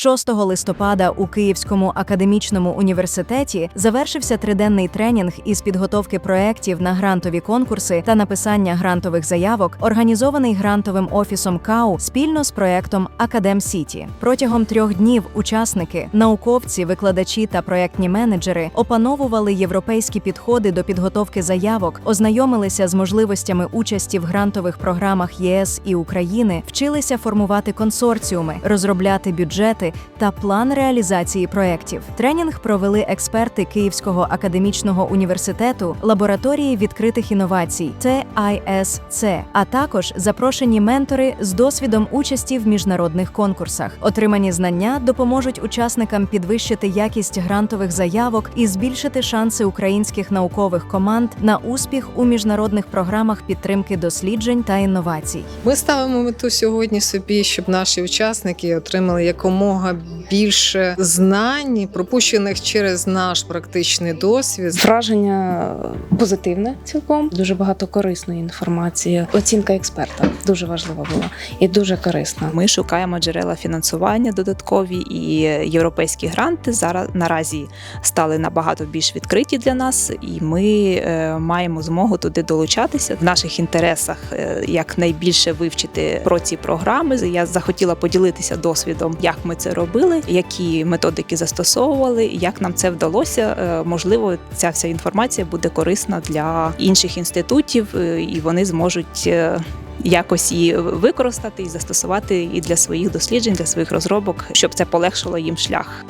6 листопада у Київському академічному університеті завершився триденний тренінг із підготовки проєктів на грантові конкурси та написання грантових заявок, організований грантовим офісом КАУ спільно з проєктом Академ Сіті. Протягом трьох днів учасники, науковці, викладачі та проєктні менеджери опановували європейські підходи до підготовки заявок, ознайомилися з можливостями участі в грантових програмах ЄС і України, вчилися формувати консорціуми, розробляти бюджети та план реалізації проєктів. Тренінг провели експерти Київського академічного університету лабораторії відкритих інновацій TISC, а також запрошені ментори з досвідом участі в міжнародних конкурсах. Отримані знання допоможуть учасникам підвищити якість грантових заявок і збільшити шанси українських наукових команд на успіх у міжнародних програмах підтримки досліджень та інновацій. Ми ставимо мету сьогодні собі, щоб наші учасники отримали якомога більше знань, пропущених через наш практичний досвід. Враження позитивне цілком, дуже багато корисної інформації. Оцінка експерта дуже важлива була і дуже корисна. Ми шукаємо джерела фінансування додаткові і європейські гранти зараз наразі стали набагато більш відкриті для нас, і ми е, маємо змогу туди долучатися. В наших інтересах е, якнайбільше вивчити про ці програми. Я захотіла поділитися досвідом, як ми це робили, які методики застосовували, як нам це вдалося. Е, Можливо, ця вся інформація буде корисна для інших інститутів, е, і вони зможуть. е, якось її використати і застосувати і для своїх досліджень, для своїх розробок, щоб це полегшило їм шлях.